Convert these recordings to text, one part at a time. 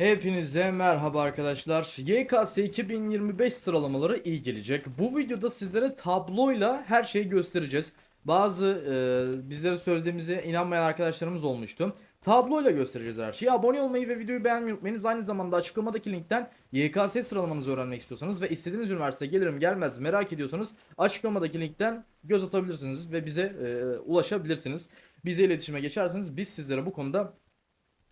Hepinize merhaba arkadaşlar. YKS 2025 sıralamaları iyi gelecek. Bu videoda sizlere tabloyla her şeyi göstereceğiz. Bazı e, bizlere söylediğimize inanmayan arkadaşlarımız olmuştu. Tabloyla göstereceğiz her şeyi. Abone olmayı ve videoyu beğenmeyi unutmayınız. Aynı zamanda açıklamadaki linkten YKS sıralamanızı öğrenmek istiyorsanız ve istediğiniz üniversiteye gelirim gelmez merak ediyorsanız açıklamadaki linkten göz atabilirsiniz ve bize e, ulaşabilirsiniz. Bize iletişime geçerseniz biz sizlere bu konuda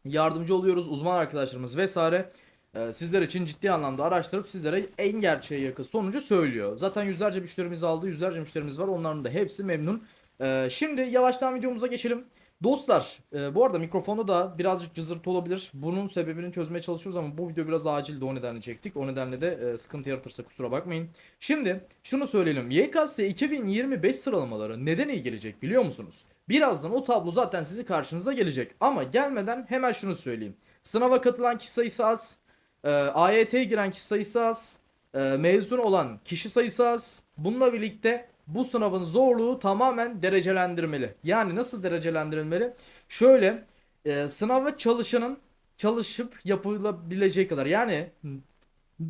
yardımcı oluyoruz. Uzman arkadaşlarımız vesaire e, sizler için ciddi anlamda araştırıp sizlere en gerçeğe yakın sonucu söylüyor. Zaten yüzlerce müşterimiz aldı, yüzlerce müşterimiz var. Onların da hepsi memnun. E, şimdi yavaştan videomuza geçelim. Dostlar, e, bu arada mikrofonda da birazcık cızırtı olabilir. Bunun sebebini çözmeye çalışıyoruz ama bu video biraz acildi o nedenle çektik. O nedenle de e, sıkıntı yaratırsa kusura bakmayın. Şimdi şunu söyleyelim. YKS 2025 sıralamaları neden iyi gelecek biliyor musunuz? Birazdan o tablo zaten sizi karşınıza gelecek. Ama gelmeden hemen şunu söyleyeyim. Sınava katılan kişi sayısı az. E, AYT'ye giren kişi sayısı az. e, mezun olan kişi sayısı az. Bununla birlikte bu sınavın zorluğu tamamen derecelendirmeli. Yani nasıl derecelendirilmeli? Şöyle e, sınava çalışanın çalışıp yapılabileceği kadar yani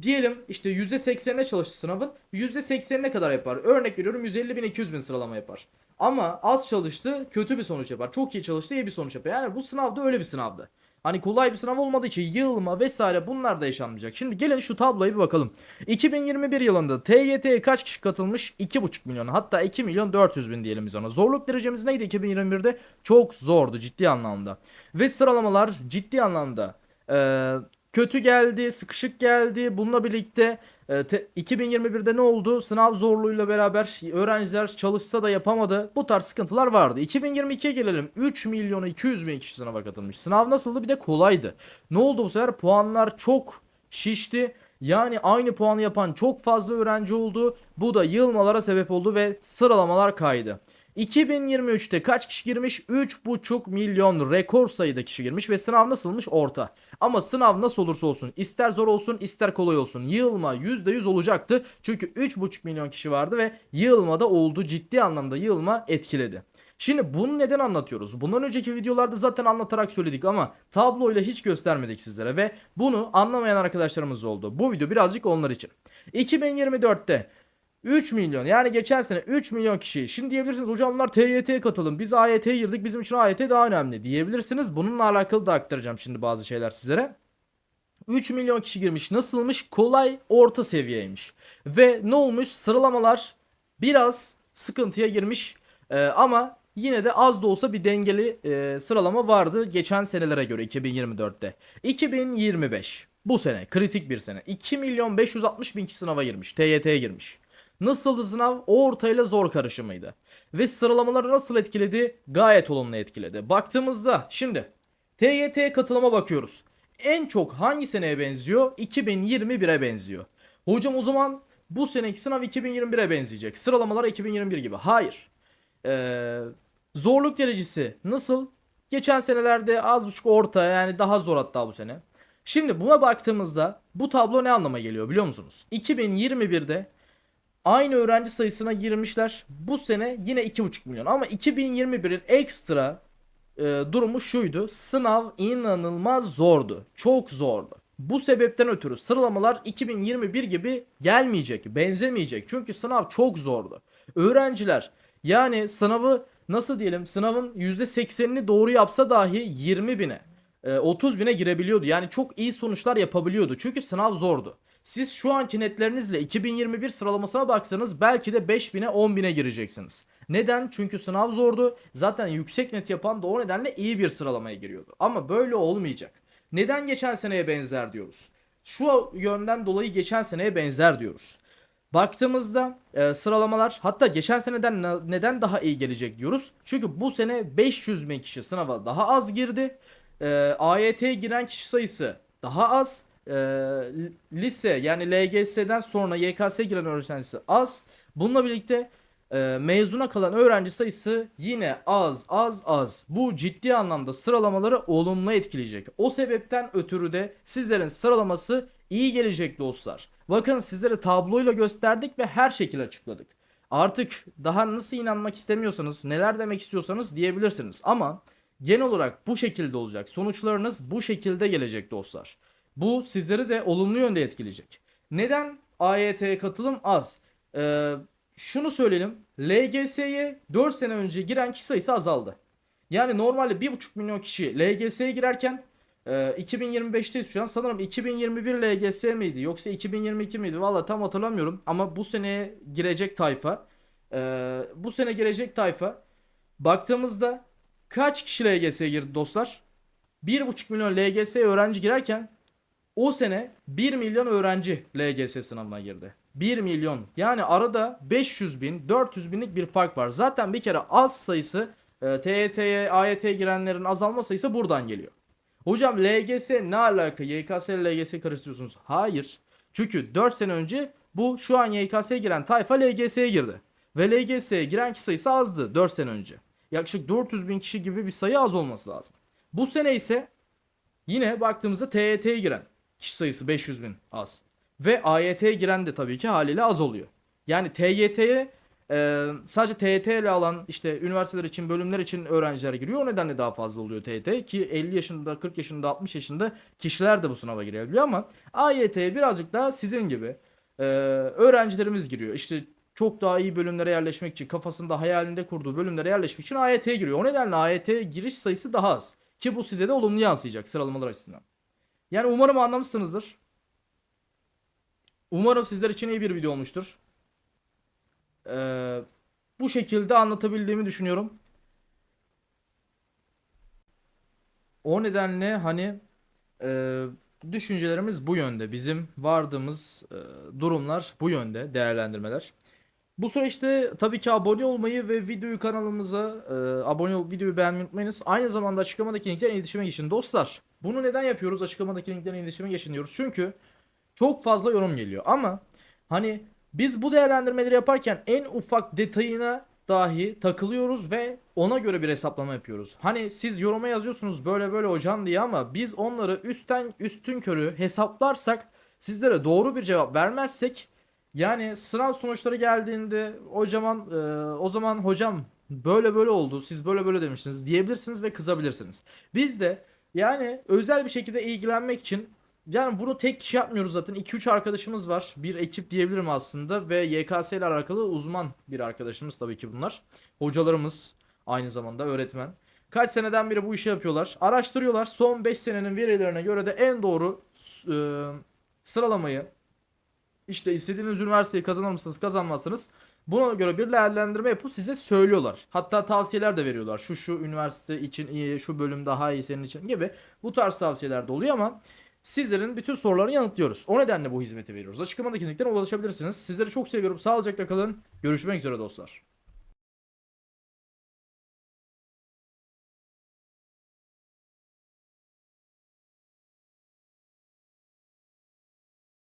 diyelim işte %80'ine çalıştı sınavın %80'ine kadar yapar. Örnek veriyorum 150 bin 200 bin sıralama yapar. Ama az çalıştı kötü bir sonuç yapar. Çok iyi çalıştı iyi bir sonuç yapar. Yani bu sınavda öyle bir sınavdı. Hani kolay bir sınav olmadığı için yığılma vesaire bunlar da yaşanmayacak. Şimdi gelin şu tabloya bir bakalım. 2021 yılında TYT'ye kaç kişi katılmış? 2,5 milyon hatta 2 milyon 400 bin diyelim biz ona. Zorluk derecemiz neydi 2021'de? Çok zordu ciddi anlamda. Ve sıralamalar ciddi anlamda eee, kötü geldi, sıkışık geldi. Bununla birlikte e, te- 2021'de ne oldu? Sınav zorluğuyla beraber öğrenciler çalışsa da yapamadı. Bu tarz sıkıntılar vardı. 2022'ye gelelim. 3 milyon 200 bin kişi sınava katılmış. Sınav nasıldı? Bir de kolaydı. Ne oldu bu sefer? Puanlar çok şişti. Yani aynı puanı yapan çok fazla öğrenci oldu. Bu da yığılmalara sebep oldu ve sıralamalar kaydı. 2023'te kaç kişi girmiş? 3,5 milyon rekor sayıda kişi girmiş ve sınav nasılmış? Orta. Ama sınav nasıl olursa olsun ister zor olsun ister kolay olsun yığılma %100 olacaktı. Çünkü 3,5 milyon kişi vardı ve yığılmada oldu ciddi anlamda yığılma etkiledi. Şimdi bunu neden anlatıyoruz? Bundan önceki videolarda zaten anlatarak söyledik ama tabloyla hiç göstermedik sizlere ve bunu anlamayan arkadaşlarımız oldu. Bu video birazcık onlar için. 2024'te 3 milyon yani geçen sene 3 milyon kişi. Şimdi diyebilirsiniz hocam bunlar TYT'ye katılın. Biz AYT'ye girdik bizim için AYT daha önemli diyebilirsiniz. Bununla alakalı da aktaracağım şimdi bazı şeyler sizlere. 3 milyon kişi girmiş. Nasılmış? Kolay orta seviyeymiş. Ve ne olmuş? Sıralamalar biraz sıkıntıya girmiş. Ee, ama yine de az da olsa bir dengeli e, sıralama vardı geçen senelere göre 2024'te. 2025 bu sene kritik bir sene. 2 milyon 560 bin kişi sınava girmiş. TYT'ye girmiş. Nasıldı sınav? O ortayla zor karışımıydı. Ve sıralamaları nasıl etkiledi? Gayet olumlu etkiledi. Baktığımızda şimdi TYT katılıma bakıyoruz. En çok hangi seneye benziyor? 2021'e benziyor. Hocam o zaman bu seneki sınav 2021'e benzeyecek. Sıralamalar 2021 gibi. Hayır. Ee, zorluk derecesi nasıl? Geçen senelerde az buçuk orta yani daha zor hatta bu sene. Şimdi buna baktığımızda bu tablo ne anlama geliyor biliyor musunuz? 2021'de aynı öğrenci sayısına girmişler. Bu sene yine 2,5 milyon ama 2021'in ekstra e, durumu şuydu. Sınav inanılmaz zordu. Çok zordu. Bu sebepten ötürü sıralamalar 2021 gibi gelmeyecek, benzemeyecek. Çünkü sınav çok zordu. Öğrenciler yani sınavı nasıl diyelim sınavın %80'ini doğru yapsa dahi 20 bine, e, 30 bine girebiliyordu. Yani çok iyi sonuçlar yapabiliyordu. Çünkü sınav zordu. Siz şu anki netlerinizle 2021 sıralamasına baksanız belki de 5000'e 10.000'e gireceksiniz. Neden? Çünkü sınav zordu. Zaten yüksek net yapan da o nedenle iyi bir sıralamaya giriyordu. Ama böyle olmayacak. Neden geçen seneye benzer diyoruz? Şu yönden dolayı geçen seneye benzer diyoruz. Baktığımızda e, sıralamalar hatta geçen seneden ne- neden daha iyi gelecek diyoruz. Çünkü bu sene 500 bin kişi sınava daha az girdi. E, AYT'ye giren kişi sayısı daha az. E, lise yani LGS'den sonra YKS'ye giren öğrenci sayısı az. Bununla birlikte e, mezuna kalan öğrenci sayısı yine az az az. Bu ciddi anlamda sıralamaları olumlu etkileyecek. O sebepten ötürü de sizlerin sıralaması iyi gelecek dostlar. Bakın sizlere tabloyla gösterdik ve her şekilde açıkladık. Artık daha nasıl inanmak istemiyorsanız, neler demek istiyorsanız diyebilirsiniz. Ama genel olarak bu şekilde olacak. Sonuçlarınız bu şekilde gelecek dostlar. Bu sizleri de olumlu yönde etkileyecek. Neden AYT'ye katılım az? Ee, şunu söyleyelim. LGS'ye 4 sene önce giren kişi sayısı azaldı. Yani normalde 1,5 milyon kişi LGS'ye girerken e, 2025'teyiz şu an. Sanırım 2021 LGS miydi yoksa 2022 miydi? Valla tam hatırlamıyorum. Ama bu seneye girecek tayfa. e, bu sene girecek tayfa. Baktığımızda kaç kişi LGS'ye girdi dostlar? 1,5 milyon LGS öğrenci girerken o sene 1 milyon öğrenci LGS sınavına girdi. 1 milyon. Yani arada 500 bin, 400 binlik bir fark var. Zaten bir kere az sayısı e, TYT'ye, AYT'ye girenlerin azalma sayısı buradan geliyor. Hocam LGS ne alaka? YKS ile LGS karıştırıyorsunuz. Hayır. Çünkü 4 sene önce bu şu an YKS'ye giren tayfa LGS'ye girdi. Ve LGS'ye giren kişi sayısı azdı 4 sene önce. Yaklaşık 400 bin kişi gibi bir sayı az olması lazım. Bu sene ise yine baktığımızda TYT'ye giren kişi sayısı 500 bin az. Ve AYT'ye giren de tabii ki haliyle az oluyor. Yani TYT'ye e, sadece TYT ile alan işte üniversiteler için bölümler için öğrenciler giriyor. O nedenle daha fazla oluyor TYT ki 50 yaşında 40 yaşında 60 yaşında kişiler de bu sınava girebiliyor ama AYT'ye birazcık daha sizin gibi e, öğrencilerimiz giriyor. İşte çok daha iyi bölümlere yerleşmek için kafasında hayalinde kurduğu bölümlere yerleşmek için AYT'ye giriyor. O nedenle AYT'ye giriş sayısı daha az. Ki bu size de olumlu yansıyacak sıralamalar açısından. Yani umarım anlamışsınızdır. Umarım sizler için iyi bir video olmuştur. Ee, bu şekilde anlatabildiğimi düşünüyorum. O nedenle hani e, düşüncelerimiz bu yönde. Bizim vardığımız e, durumlar bu yönde değerlendirmeler. Bu süreçte tabii ki abone olmayı ve videoyu kanalımıza e, abone ol, videoyu beğenmeyi unutmayınız. Aynı zamanda açıklamadaki linkten iletişime geçin dostlar. Bunu neden yapıyoruz? Açıklamadaki linkten iletişime geçin diyoruz. Çünkü çok fazla yorum geliyor ama hani biz bu değerlendirmeleri yaparken en ufak detayına dahi takılıyoruz ve ona göre bir hesaplama yapıyoruz. Hani siz yoruma yazıyorsunuz böyle böyle hocam diye ama biz onları üstten üstün körü hesaplarsak sizlere doğru bir cevap vermezsek yani sınav sonuçları geldiğinde o zaman e, o zaman hocam böyle böyle oldu siz böyle böyle demiştiniz diyebilirsiniz ve kızabilirsiniz. Biz de yani özel bir şekilde ilgilenmek için yani bunu tek kişi yapmıyoruz zaten. 2-3 arkadaşımız var. Bir ekip diyebilirim aslında ve YKS ile alakalı uzman bir arkadaşımız tabii ki bunlar. Hocalarımız aynı zamanda öğretmen. Kaç seneden beri bu işi yapıyorlar. Araştırıyorlar. Son 5 senenin verilerine göre de en doğru e, sıralamayı işte istediğiniz üniversiteyi kazanır mısınız kazanmazsınız buna göre bir değerlendirme yapıp size söylüyorlar. Hatta tavsiyeler de veriyorlar. Şu şu üniversite için iyi, şu bölüm daha iyi senin için gibi. Bu tarz tavsiyeler de oluyor ama sizlerin bütün sorularını yanıtlıyoruz. O nedenle bu hizmeti veriyoruz. Açıklamadaki linkten ulaşabilirsiniz. Sizleri çok seviyorum. Sağlıcakla kalın. Görüşmek üzere dostlar.